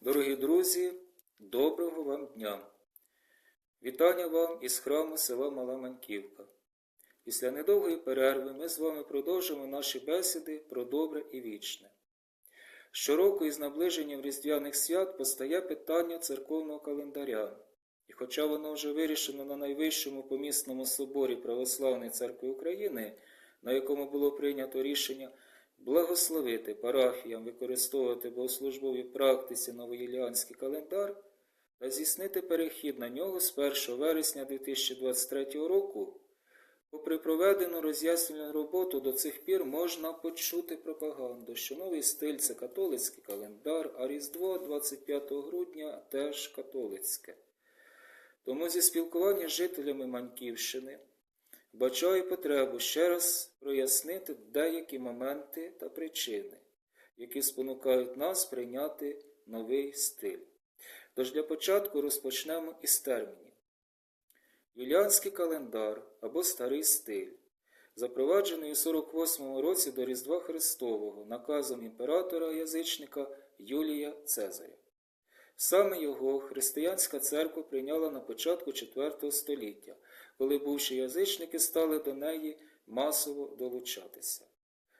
Дорогі друзі, доброго вам дня! Вітання вам із храму села Мала Маньківка. Після недовгої перерви ми з вами продовжимо наші бесіди про добре і вічне. Щороку із наближенням різдвяних свят постає питання церковного календаря, і хоча воно вже вирішено на найвищому помісному соборі Православної церкви України, на якому було прийнято рішення благословити парафіям використовувати в богослужбовій практиці новоїліанський календар та здійснити перехід на нього з 1 вересня 2023 року, попри проведену роз'яснювальну роботу до цих пір можна почути пропаганду, що новий стиль це католицький календар, а Різдво 25 грудня теж католицьке. Тому зі спілкування з жителями Маньківщини Бачаю потребу ще раз прояснити деякі моменти та причини, які спонукають нас прийняти новий стиль. Тож для початку розпочнемо із термінів. Юліанський календар або старий стиль, запроваджений у 48 році до Різдва Христового наказом імператора язичника Юлія Цезаря. Саме його християнська церква прийняла на початку IV століття, коли бувші язичники стали до неї масово долучатися.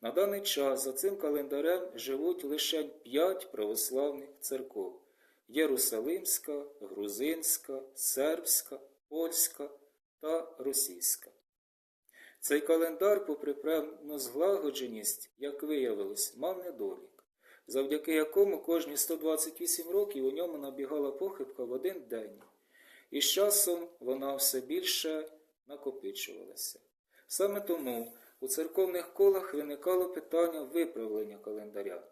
На даний час за цим календарем живуть лише п'ять православних церков Єрусалимська, Грузинська, Сербська, Польська та Російська. Цей календар, попри певну зглагодженість, як виявилось, мав недолік, завдяки якому кожні 128 років у ньому набігала похибка в один день і з часом вона все більше накопичувалася. Саме тому у церковних колах виникало питання виправлення календаря.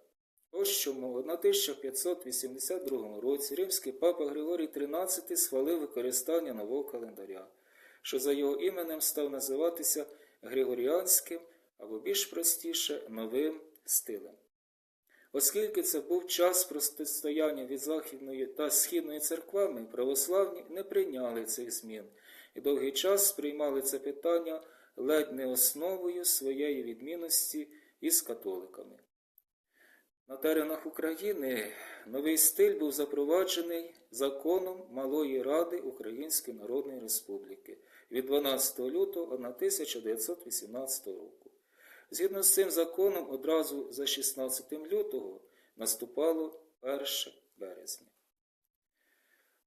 Ось чому в 1582 році римський папа Григорій XIII схвалив використання нового календаря, що за його іменем став називатися Григоріанським або більш простіше новим стилем. Оскільки це був час протистояння від Західної та Східної церквами, православні не прийняли цих змін і довгий час сприймали це питання ледь не основою своєї відмінності із католиками. На теренах України новий стиль був запроваджений законом Малої Ради Української Народної Республіки від 12 лютого 1918 року. Згідно з цим законом, одразу за 16 лютого наступало 1 березня.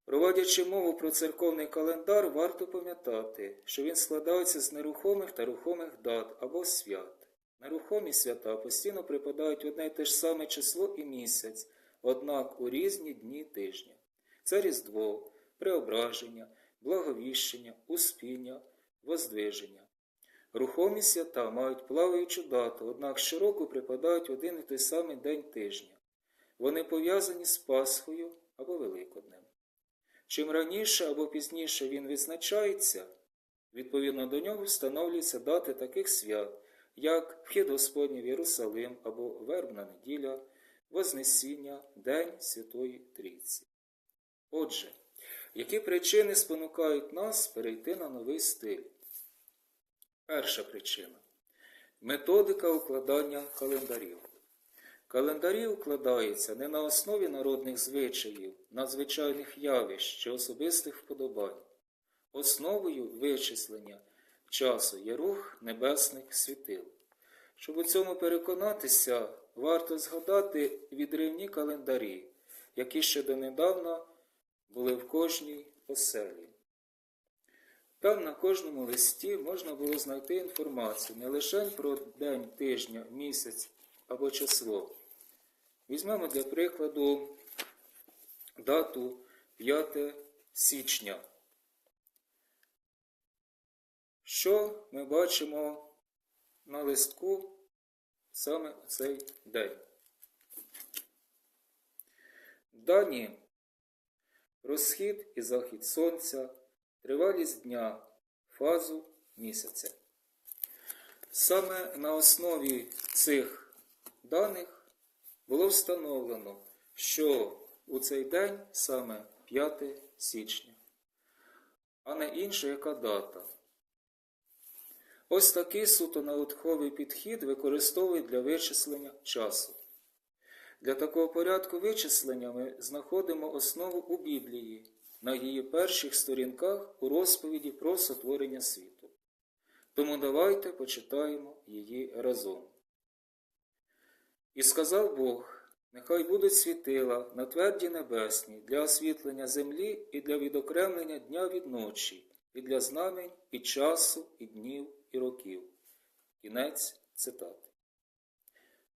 Проводячи мову про церковний календар, варто пам'ятати, що він складається з нерухомих та рухомих дат або свят. Нерухомі свята постійно припадають в одне й те ж саме число і місяць, однак у різні дні тижня. Це Різдво, Преображення, Благовіщення, Успіння, Воздвиження. Рухомі свята мають плаваючу дату, однак щороку припадають один і той самий день тижня. Вони пов'язані з Пасхою або Великоднем. Чим раніше або пізніше він відзначається, відповідно до нього встановлюються дати таких свят, як Вхід Господній в Єрусалим або Вербна неділя, Вознесіння, День Святої Трійці. Отже, які причини спонукають нас перейти на новий стиль? Перша причина методика укладання календарів. Календарі укладаються не на основі народних звичаїв, надзвичайних явищ чи особистих вподобань. Основою вичислення часу є рух небесних світил. Щоб у цьому переконатися, варто згадати відривні календарі, які ще донедавна були в кожній оселі. Там на кожному листі можна було знайти інформацію не лише про день тижня, місяць або число. Візьмемо для прикладу дату 5 січня. Що ми бачимо на листку саме цей день? Дані про схід і захід сонця тривалість дня, фазу місяця. Саме на основі цих даних було встановлено, що у цей день саме 5 січня, а не інша яка дата. Ось такий суто наутковий підхід використовують для вичислення часу. Для такого порядку вичислення ми знаходимо основу у Біблії на її перших сторінках у розповіді про сотворення світу. Тому давайте почитаємо її разом. І сказав Бог, нехай будуть світила на тверді небесні для освітлення землі і для відокремлення дня від ночі, і для знамень, і часу, і днів, і років. Кінець цитати.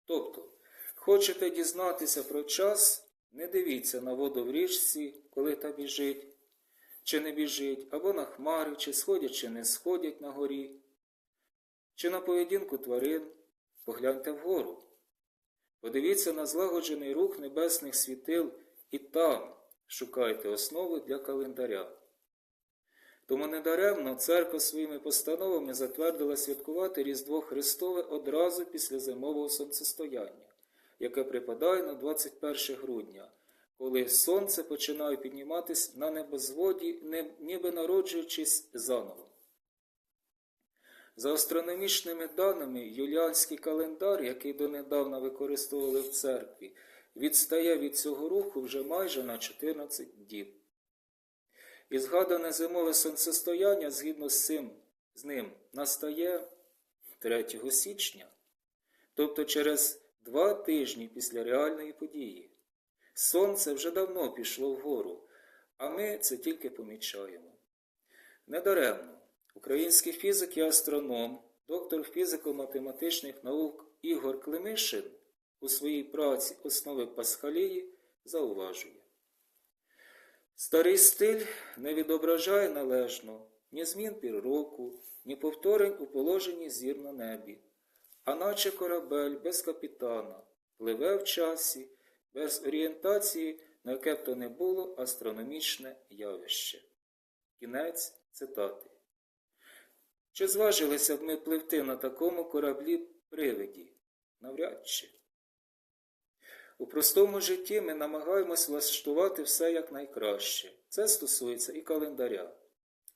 Тобто, хочете дізнатися про час, не дивіться на воду в річці, коли та біжить, чи не біжить, або на хмари, чи сходять, чи не сходять на горі, чи на поведінку тварин, погляньте вгору. Подивіться на злагоджений рух небесних світил і там шукайте основи для календаря. Тому недаремно церква своїми постановами затвердила святкувати Різдво Христове одразу після зимового сонцестояння, яке припадає на 21 грудня, коли сонце починає підніматись на небозводі, ніби народжуючись заново. За астрономічними даними, юліанський календар, який донедавна використовували в церкві, відстає від цього руху вже майже на 14 діб. І згадане зимове сонцестояння згідно з цим з ним настає 3 січня, тобто через два тижні після реальної події. Сонце вже давно пішло вгору, а ми це тільки помічаємо. Недаремно український фізик і астроном, доктор фізико-математичних наук Ігор Климишин у своїй праці Основи Пасхалії зауважує. Старий стиль не відображає належно ні змін пір року, ні повторень у положенні зір на небі, а наче корабель без капітана пливе в часі, без орієнтації, на яке б то не було астрономічне явище. Кінець цитати. Чи зважилися б ми пливти на такому кораблі привиді? Навряд чи. У простому житті ми намагаємось влаштувати все якнайкраще. Це стосується і календаря.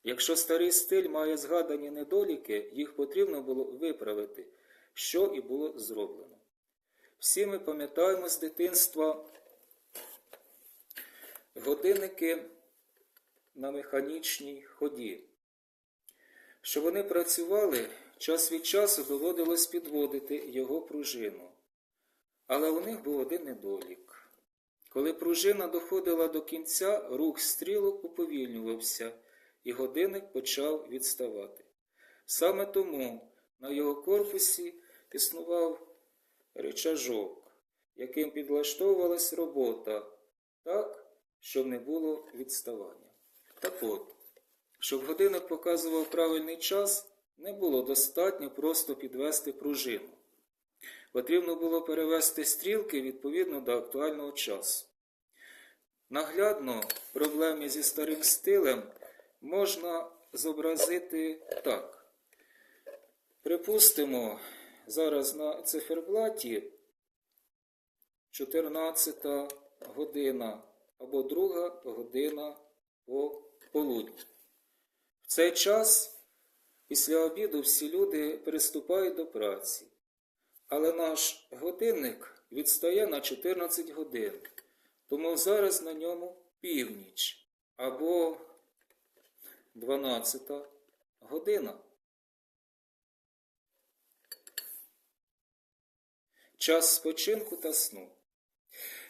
Якщо старий стиль має згадані недоліки, їх потрібно було виправити, що і було зроблено. Всі ми пам'ятаємо з дитинства годинники на механічній ході. Щоб вони працювали, час від часу доводилось підводити його пружину. Але у них був один недолік. Коли пружина доходила до кінця, рух стрілок уповільнювався, і годинник почав відставати. Саме тому на його корпусі існував речажок, яким підлаштовувалась робота так, щоб не було відставання. Так от, щоб годинник показував правильний час, не було достатньо просто підвести пружину. Потрібно було перевести стрілки відповідно до актуального часу. Наглядно проблеми зі старим стилем можна зобразити так. Припустимо, зараз на циферблаті 14 година або 2 година по полудні. В цей час після обіду всі люди приступають до праці. Але наш годинник відстає на 14 годин, тому зараз на ньому північ або 12 година. Час спочинку та сну.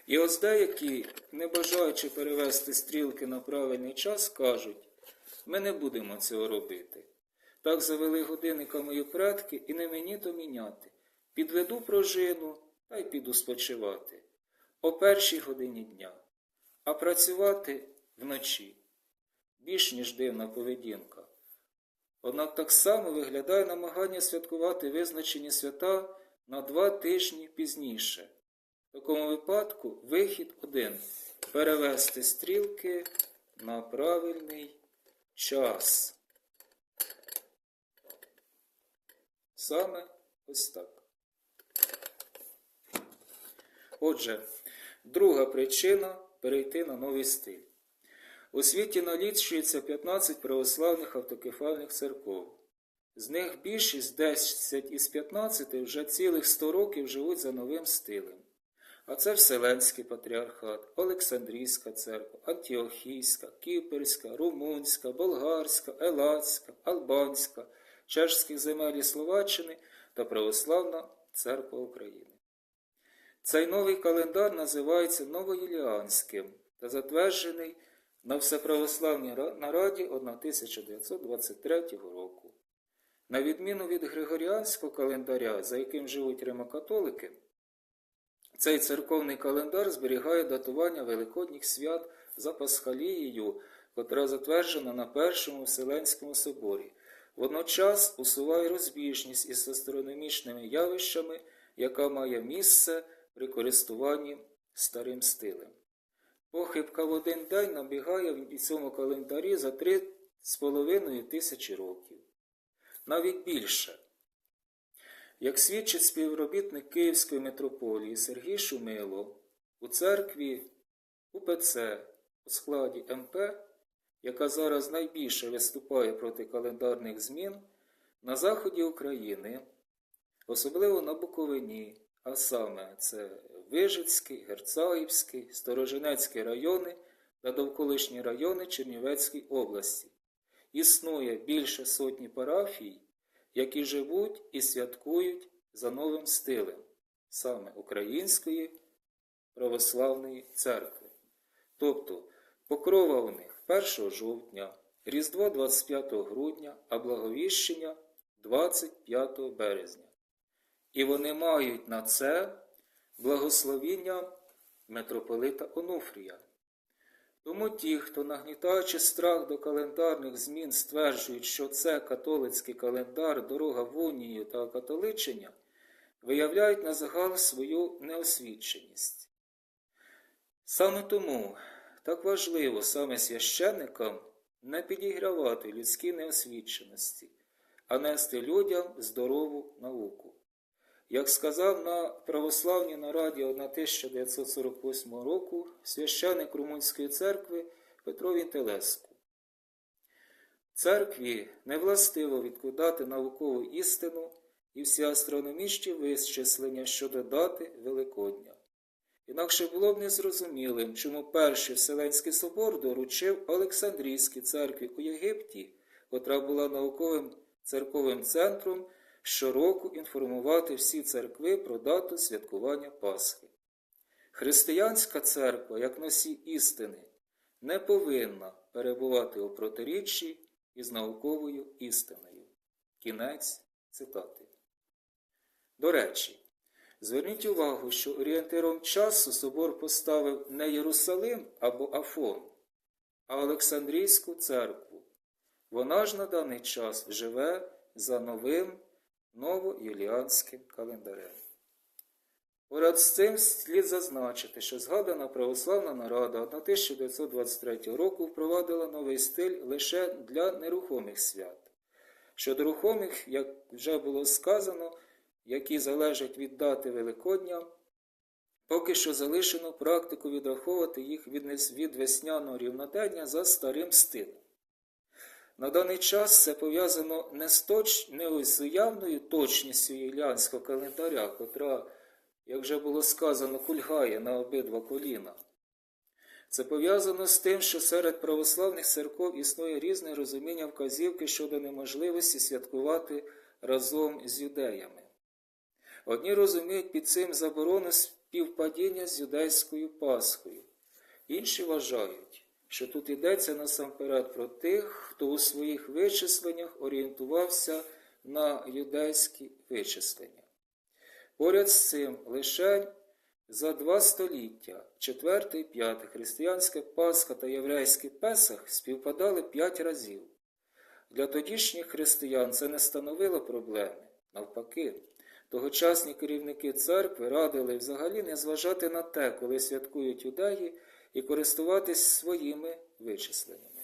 І ось деякі, не бажаючи перевести стрілки на правильний час, кажуть, ми не будемо цього робити. Так завели годинника мої предки, і не мені то міняти. Підведу пружину та й піду спочивати о першій годині дня, а працювати вночі. Більш ніж дивна поведінка. Однак так само виглядає намагання святкувати визначені свята на два тижні пізніше. В такому випадку вихід один перевести стрілки на правильний час. Саме ось так. Отже, друга причина перейти на новий стиль. У світі налічується 15 православних автокефальних церков. З них більшість 10 із 15 вже цілих 100 років живуть за новим стилем. А це Вселенський патріархат, Олександрійська церква, Антіохійська, Кіперська, Румунська, Болгарська, Елацька, Албанська, Чешських земель і Словаччини та Православна Церква України. Цей новий календар називається Новоюліанським та затверджений на Всеправославній нараді 1923 року. На відміну від Григоріанського календаря, за яким живуть римокатолики, цей церковний календар зберігає датування великодніх свят за Пасхалією, котра затверджена на Першому Вселенському соборі. Водночас усуває розбіжність із астрономічними явищами, яка має місце при користуванні старим стилем. Похибка в один день набігає в цьому календарі за три з половиною тисячі років. Навіть більше. Як свідчить співробітник Київської митрополії Сергій Шумило, у церкві УПЦ у складі МП, яка зараз найбільше виступає проти календарних змін, на заході України, особливо на Буковині, а саме це Вижицький, Герцаївський, Сторожинецький райони та довколишні райони Чернівецької області. Існує більше сотні парафій, які живуть і святкують за новим стилем, саме Української православної церкви. Тобто покрова у них 1 жовтня, Різдво 25 грудня, а Благовіщення 25 березня. І вони мають на це благословіння митрополита Онуфрія. Тому ті, хто, нагнітаючи страх до календарних змін, стверджують, що це католицький календар, дорога в унію та католичення, виявляють на загал свою неосвіченість. Саме тому так важливо саме священникам не підігравати людській неосвіченості, а нести людям здорову науку. Як сказав на православній нараді 1948 року священик Румунської церкви Петро Вінтелеску, церкві не властиво відкладати наукову істину і всі астрономічні висчислення щодо дати Великодня. Інакше було б незрозумілим, чому перший Вселенський собор доручив Олександрійській церкві у Єгипті, котра була науковим церковим центром, щороку інформувати всі церкви про дату святкування Пасхи. Християнська церква, як носій істини, не повинна перебувати у протиріччі із науковою істиною. Кінець цитати. До речі, зверніть увагу, що орієнтиром часу собор поставив не Єрусалим або Афон, а Олександрійську церкву. Вона ж на даний час живе за новим новоюліанським календарем. Поряд з цим слід зазначити, що згадана православна нарада 1923 року впровадила новий стиль лише для нерухомих свят. Щодо рухомих, як вже було сказано, які залежать від дати Великодня, поки що залишено практику відраховувати їх від весняного рівнодення за старим стилем. На даний час це пов'язано не з, точ... не з уявною точністю юліанського календаря, котра, як вже було сказано, кульгає на обидва коліна. Це пов'язано з тим, що серед православних церков існує різне розуміння вказівки щодо неможливості святкувати разом з юдеями. Одні розуміють під цим заборону співпадіння з юдейською Пасхою, інші вважають, що тут йдеться насамперед про тих, хто у своїх вичисленнях орієнтувався на юдейські вичислення. Поряд з цим лише за два століття, 4 і 5 християнське Пасха та єврейський Песах співпадали п'ять разів. Для тодішніх християн це не становило проблеми. Навпаки, тогочасні керівники церкви радили взагалі не зважати на те, коли святкують юдеї, і користуватись своїми вичисленнями.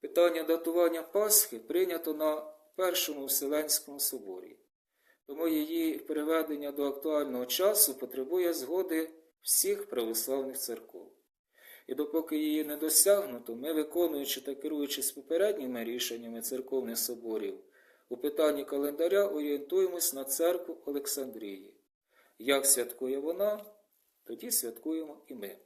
Питання датування Пасхи прийнято на Першому Вселенському соборі, тому її приведення до актуального часу потребує згоди всіх православних церков. І допоки її не досягнуто, ми, виконуючи та керуючись попередніми рішеннями церковних соборів, у питанні календаря орієнтуємось на церкву Олександрії. Як святкує вона, тоді святкуємо і ми.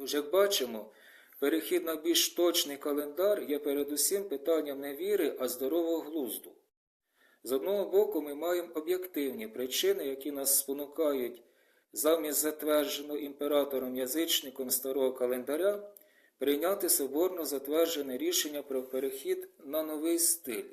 Тож, як бачимо, перехід на більш точний календар є передусім питанням не віри, а здорового глузду. З одного боку, ми маємо об'єктивні причини, які нас спонукають замість затвердженого імператором язичником старого календаря прийняти соборно затверджене рішення про перехід на новий стиль.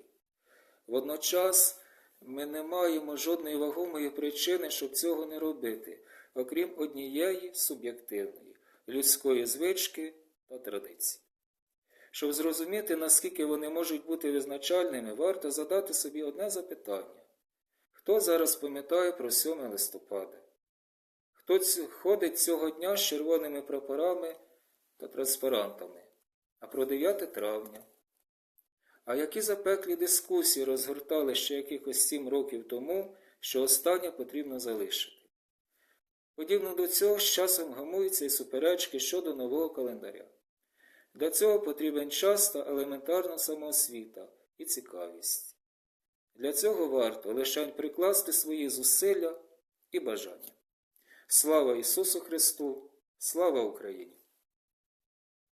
Водночас ми не маємо жодної вагомої причини, щоб цього не робити, окрім однієї суб'єктивної людської звички та традиції. Щоб зрозуміти, наскільки вони можуть бути визначальними, варто задати собі одне запитання. Хто зараз пам'ятає про 7 листопада? Хто ходить цього дня з червоними прапорами та транспарантами? А про 9 травня? А які запеклі дискусії розгортали ще якихось сім років тому, що останнє потрібно залишити? Подібно до цього з часом гамуються і суперечки щодо нового календаря. Для цього потрібен час та елементарна самоосвіта і цікавість. Для цього варто лише прикласти свої зусилля і бажання. Слава Ісусу Христу! Слава Україні!